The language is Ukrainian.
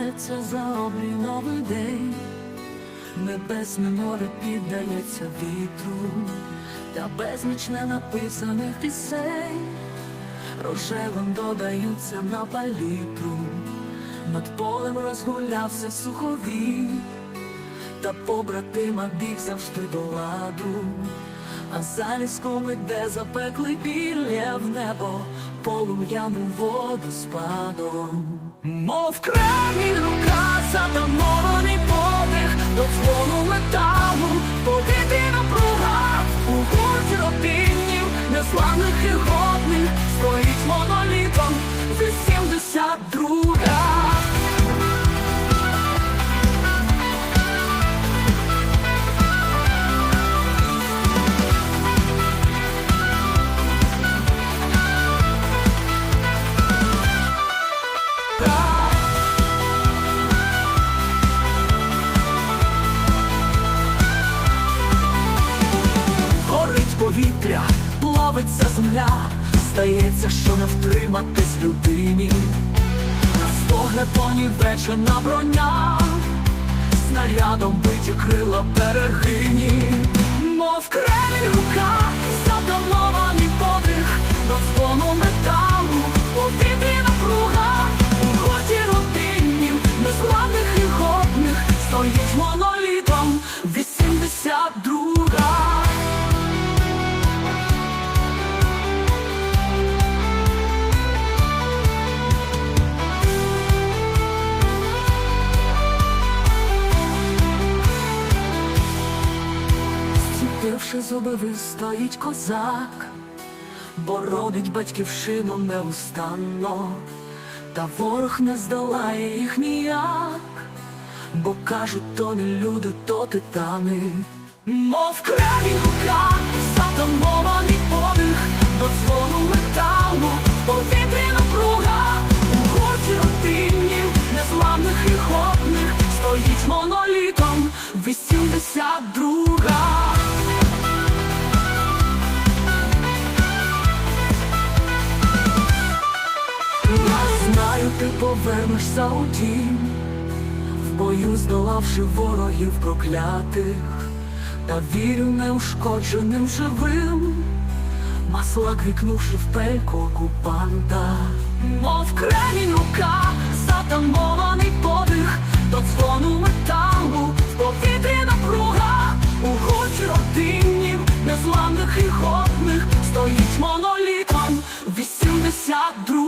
ховається за обрій новий день, небесне море піддається вітру, та безніч не написаних пісень, рожевим додаються на палітру, над полем розгулявся суховій, та побратима біг завжди до ладу. А за ліском іде запеклий білля в небо, полум'яним водоспадом. Мов кремінь рука, затамований подих, до дзвону плавиться земля, здається, що не втриматись людині. На спогляд понівечена броня, снарядом биті крила берегині, мов кремінь Зціпивши зуби, вистоїть козак, боронить батьківщину неустанно, та ворог не здолає їх ніяк, бо кажуть, то не люди, то титани, мов край рука, затамований подих, повернешся утім, в бою здолавши ворогів проклятих, та вірю неушкодженим живим, масла крикнувши в пельку окупанта, мов кремінь рука, затамбований подих, до дзвону металу, в повітрі напруга, у гуті родинні незламних і годних, стоїть монолітом, вісімдесят друг.